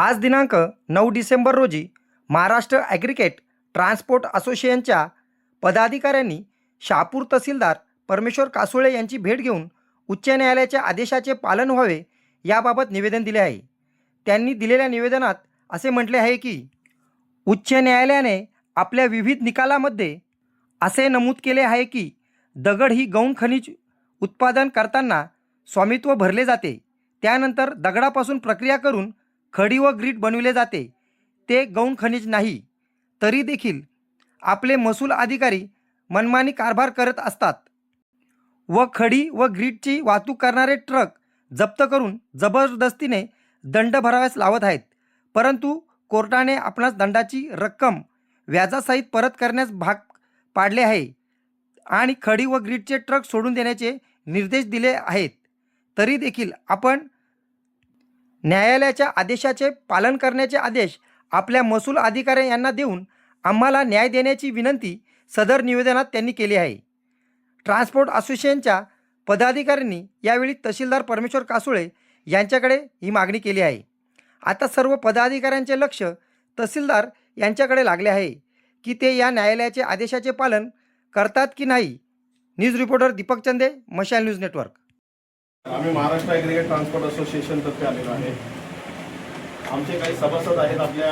आज दिनांक नऊ डिसेंबर रोजी महाराष्ट्र ॲग्रिकेट ट्रान्सपोर्ट असोसिएशनच्या पदाधिकाऱ्यांनी शहापूर तहसीलदार परमेश्वर कासुळे यांची भेट घेऊन उच्च न्यायालयाच्या आदेशाचे पालन व्हावे याबाबत निवेदन दिले आहे. त्यांनी दिलेल्या निवेदनात असे म्हटले आहे की उच्च न्यायालयाने आपल्या विविध निकालामध्ये असे नमूद केले आहे की दगड ही गौण खनिज उत्पादन करताना स्वामित्व भरले जाते. त्यानंतर दगडापासून प्रक्रिया करून खडी व ग्रीट बनविले जाते. ते गौण खनिज नाही. तरी देखील आपले महसूल अधिकारी मनमानी कारभार करत असतात. व खडी व ग्रीटची वाहतूक करणारे ट्रक जप्त करून जबरदस्तीने दंड भराव्यास लावत आहेत. परंतु कोर्टाने आपणास दंडाची रक्कम व्याजासहित परत करण्यास भाग पाडले आहे आणि खडी व ग्रीटचे ट्रक सोडून देण्याचे निर्देश दिले आहेत. तरी देखील आपण न्यायालयाच्या आदेशाचे पालन करण्याचे आदेश आपल्या महसूल अधिकारी यांना देऊन आम्हाला न्याय देण्याची विनंती सदर निवेदनात त्यांनी केली आहे. ट्रान्सपोर्ट असोसिएशनच्या पदाधिकाऱ्यांनी यावेळी तहसीलदार परमेश्वर कासुळे यांच्याकडे ही मागणी केली आहे. आता सर्व पदाधिकाऱ्यांचे लक्ष तहसीलदार यांच्याकडे लागले आहे की ते या न्यायालयाचे आदेशाचे पालन करतात की नाही? न्यूज रिपोर्टर दीपक चंदे मशाल न्यूज नेटवर्क. आम्ही महाराष्ट्र ॲग्रिगेट ट्रान्सपोर्ट असोसिएशन तर्फे आलेलो आहे. आमचे काही सभासद आहेत आपल्या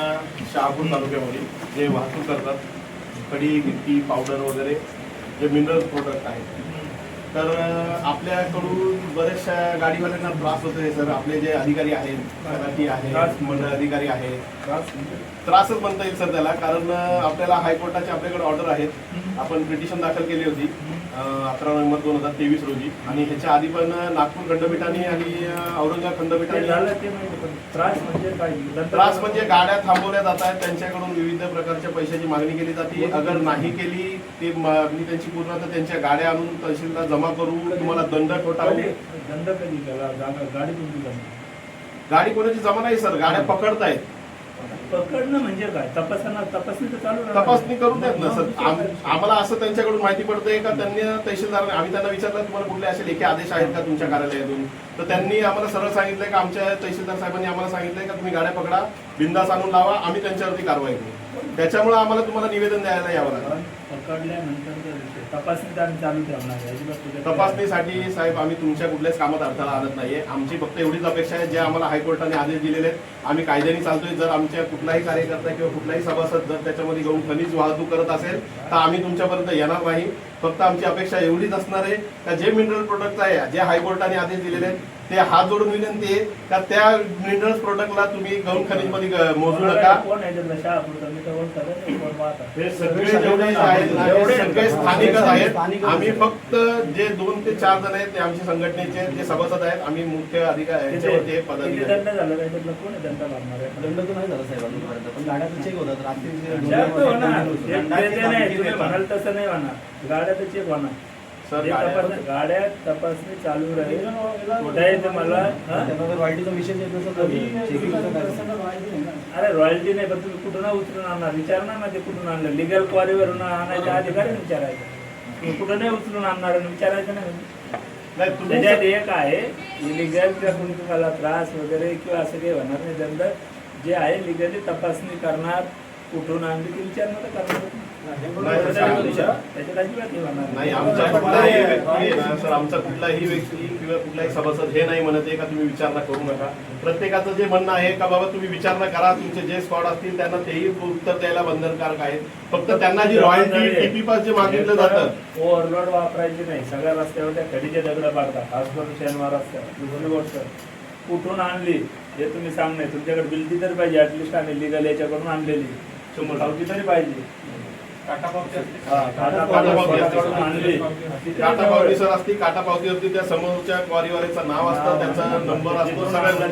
शहापूर तालुक्यामध्ये जे वाहतूक करतात. कडी गिट्टी पावडर वगैरे जे मिनरल प्रोडक्ट आहेत. तर आपल्याकडून बऱ्याचशा गाडीवाल्यांना त्रास होतो आहे सर. आपले जे अधिकारी आहेत तलाठी आहेत मंडळ अधिकारी आहेत. त्रासच म्हणता येईल सर त्याला. कारण आपल्याला हायकोर्टाचे आपल्याकडे ऑर्डर आहेत. आपण पिटिशन दाखल केली होती. अकरा नोव्हेंबर दोन हजार तेवीस रोजी. आणि ह्याच्या आधी पण नागपूर खंडपीठाने आणि औरंगाबाद खंडपीठाने त्रास म्हणजे काय? त्रास म्हणजे गाड्या थांबवल्या जात आहेत. त्यांच्याकडून विविध प्रकारच्या पैशाची मागणी केली जाते. अगर नाही केली ती मागणी त्यांची पूर्ण तर त्यांच्या गाड्या आणून तहसीलला जमा करू तुम्हाला दंड ठोठावू? दंड कधी? गाडी गाडी कोणाची जमा नाही सर. गाड्या पकडतायत. पकडणं म्हणजे काय? तपासणं तपासणी तर चालू राहणार. तपासणी करून देत ना सर. आम- आम्हाला असं त्यांच्याकडून माहिती पडते का? त्यांनी तहसीलदार आम्ही त्यांना विचारलं तुम्हाला कुठले असे लेखी आदेश आहेत का तुमच्या कार्यालयातून? तर त्यांनी आम्हाला सरळ सांगितलंय का? आमच्या तहसीलदार साहेबांनी आम्हाला सांगितलंय का तुम्ही गाड्या पकडा बिंदास आणून लावा आम्ही त्यांच्यावरती कारवाई करू. त्याच्यामुळे आम्हाला तुम्हाला निवेदन द्यायला यावं लागलं पण पकडल्यानंतर तपासणी तर आम्ही चालू ठेवणार आहे. अजिबात तुझ्या- तपासणीसाठी साहेब आम्ही तुमच्या कुठल्याच कामात अडथळा आणत नाहीये. आमची फक्त एवढीच अपेक्षा आहे जे आम्हाला हायकोर्टाने आदेश दिलेले आहेत. आम्ही कायद्याने चालतोय. जर आमच्या कुठलाही कार्यकर्ता किंवा कुठलाही सभासद जर त्याच्यामध्ये घेऊन खनिज वाहतूक करत असेल तर आम्ही तुमच्यापर्यंत येणार नाही. फक्त आमची अपेक्षा एवढीच असणार आहे का जे मिनरल प्रोडक्ट आहे जे हायकोर्टाने आदेश दिलेले आहेत ते हात जोडून विनंती आहे का त्या मिनरल प्रोडक्टला तुम्ही गौण खनिजमध्ये मोजू नका. हे सगळे जेवढे आहेत ना, हे सगळे स्थानिकच आहेत. आम्ही फक्त जे दोन ते चार जण आहेत ते आमच्या संघटनेचे जे सभासद आहेत आम्ही मुख्य अधिकारी याच्यावरती हे पदाधिकारी दंड झाला काय त्यातला कोण आहे दंड भरणार आहे? दंड तर नाही झाला पण चेक होतात. रात्री म्हणाल तसं तर चेक होणार. सर गाड्या- तपासणी- गाड्या तपासणी चालू राहील. हा? त्यांना जर वाईटीचा विषय येत नसेल तर चेकिंगचं काय करणार? अरे रॉयल्टी नाही पण तुम्ही कुठून उचलून आणणार? विचारणार ना ते कुठून आणलं? लिगल क्वारीवरून आणायच्या अधिकारी विचारायचं. तुम्ही कुठं नाही उचलून आणणार आणि विचारायचं नाही. नाही तुम्ही त्याच्यात एक आहे इलिगल किंवा कोणी तुम्हाला त्रास वगैरे किंवा असं काही होणार नाही. दंड जे आहे लिगली तपासणी करणार कुठून आणली ती विचारणं तर करणार. नाही, हे नाही आमचा कुठलाही व्यक्ती आहे ना, सर आमचा कुठलाही व्यक्ती किंवा कुठलाही सभासद हे नाही म्हणत आहे का तुम्ही विचारणा करू नका प्रत्येकाचं जे म्हणणं आहे का बाबा तुम्ही विचारणा करा तुमचे जे स्पॉट असतील त्यांना तेही उत्तर द्यायला बंधनकारक आहेत फक्त त्यांना जी रॉयल्टी टीपी पास जे मागितलं जातं ओव्हरलोड वापरायची नाही सगळ्या रस्त्यावर त्या खडीचे दगड पाडतात खास करून शनिवार रस्त्यावर गोष्ट कुठून आणली हे तुम्ही सांगणे तुमच्याकडे बिलटी तरी पाहिजे ऍटलिस्ट आम्ही लिगल याच्याकडून आणलेली शंभर तरी पाहिजे हा, पावती असते. काटा पावती सर असती काटा पावतीवरती त्या समोरच्या क्वारीवाल्याचं नाव असतं त्यांचा नंबर असतो सगळ्यांना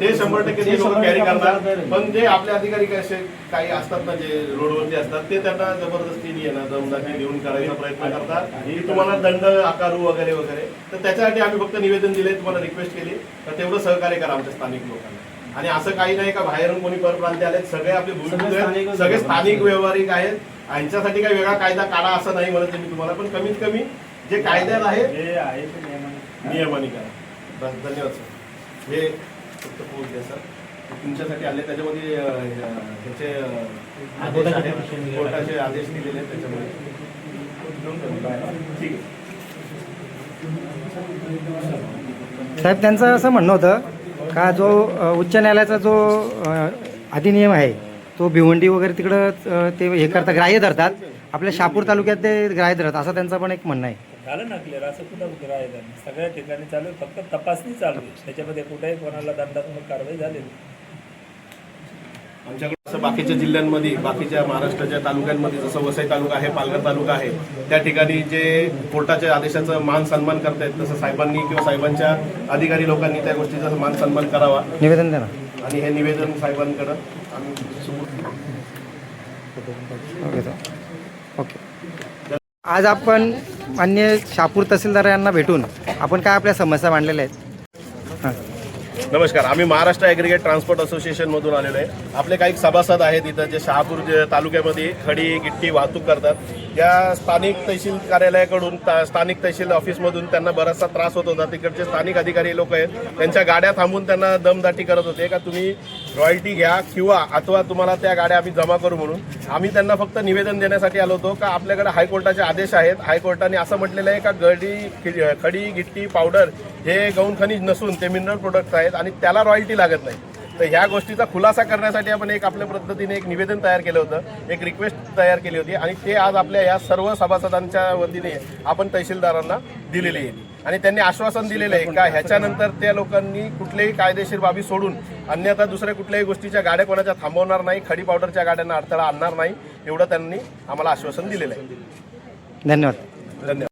ते शंभर टक्के ते लोक कॅरी करतात. पण जे आपले अधिकारी कसे काही असतात ना जे रोडवरती असतात ते त्यांना जबरदस्तीने येणं दमदाटी देऊन करायचा प्रयत्न करतात. की तुम्हाला दंड आकारू वगैरे वगैरे. तर त्याच्यासाठी आम्ही फक्त निवेदन दिले तुम्हाला रिक्वेस्ट केली. तर तेवढं सहकार्य करा आमच्या स्थानिक लोकांना. आणि असं काही नाही का बाहेरून कोणी परप्रांती आले सगळे आपले भूमिपुत्र सगळे. स्थानिक व्यवहारिक आहेत. यांच्यासाठी काही वेगळा कायदा काढा असं नाही म्हणत मी तुम्हाला पण कमीत कमी जे कायद्यात आहे जे आहे ते नियमाने नियमाने करा बस धन्यवाद सर. हे फक्त पोच द्या सर. तुमच्यासाठी आले त्याच्यामध्ये ह्याचे अ, आदेश आहेत. कोर्टाचे आदेश दिलेले आहेत त्याच्यामध्ये. ठीक आहे. साहेब त्यांचं असं म्हणणं होतं का जो उच्च न्यायालयाचा जो अधिनियम आहे तो भिवंडी वगैरे तिकडं ते हे करतात ग्राह्य धरतात. आपल्या शहापूर तालुक्यात ते ग्राह्य धरतात असं त्यांचं पण एक म्हणणं आहे. झालं ना क्लिअर असं कुठं नाही. सगळ्या ठिकाणी चालू आहे फक्त तपासणी चालू आहे. त्याच्यामध्ये कुठेही कोणाला दंडात्मक कारवाई झालेली. आमच्याकडे असं बाकीच्या जिल्ह्यांमध्ये बाकीच्या महाराष्ट्राच्या तालुक्यांमध्ये जसं वसई तालुका आहे पालघर तालुका आहे त्या ठिकाणी जे कोर्टाच्या आदेशाचं मान सन्मान करतायत तसं साहेबांनी किंवा साहेबांच्या अधिकारी लोकांनी त्या गोष्टीचा मान सन्मान करावा. निवेदन द्या आणि हे निवेदन साहेबांकडं आम्ही ओके. आज आपण मान्य शापूर तहसीलदार यांना भेटून आपण काय आपल्या समस्या मांडलेल्या आहेत? हां. नमस्कार. आम्ही महाराष्ट्र ॲग्रिगेट ट्रान्सपोर्ट असोसिएशनमधून आलेलो आहे. आपले काही सभासद आहेत इथं जे शहापूर तालुक्यामध्ये खडी गिट्टी वाहतूक करतात. या स्थानिक तहसील कार्यालयाकडून ता- स्थानिक तहसील ऑफिसमधून त्यांना बराचसा त्रास होत होता. तिकडचे स्थानिक अधिकारी लोक आहेत. त्यांच्या गाड्या थांबून त्यांना दमदाटी करत होते. का तुम्ही रॉयल्टी घ्या किंवा अथवा तुम्हाला त्या गाड्या आम्ही जमा करू म्हणून. आम्ही त्यांना फक्त निवेदन देण्यासाठी आलो होतो का आपल्याकडे हायकोर्टाचे आदेश आहेत. हायकोर्टाने असं म्हटलेलं आहे का गडी खि- खडी गिट्टी पावडर हे गौण खनिज नसून ते मिनरल प्रोडक्ट आहेत आणि त्याला रॉयल्टी लागत नाही. तर ह्या गोष्टीचा खुलासा करण्यासाठी आपण एक आपल्या पद्धतीने एक निवेदन तयार केलं होतं. एक रिक्वेस्ट तयार केली होती आणि ते आज आपल्या या सर्व सभासदांच्या वतीने आपण तहसीलदारांना दिलेली आहे. आणि त्यांनी आश्वासन दिलेलं आहे का ह्याच्यानंतर त्या लोकांनी कुठलेही कायदेशीर बाबी सोडून अन्यथा दुसऱ्या कुठल्याही गोष्टीच्या गाड्या कोणाच्या थांबवणार नाही खडी पावडरच्या गाड्यांना अडथळा आणणार नाही एवढं त्यांनी आम्हाला आश्वासन दिलेलं आहे. धन्यवाद. धन्यवाद.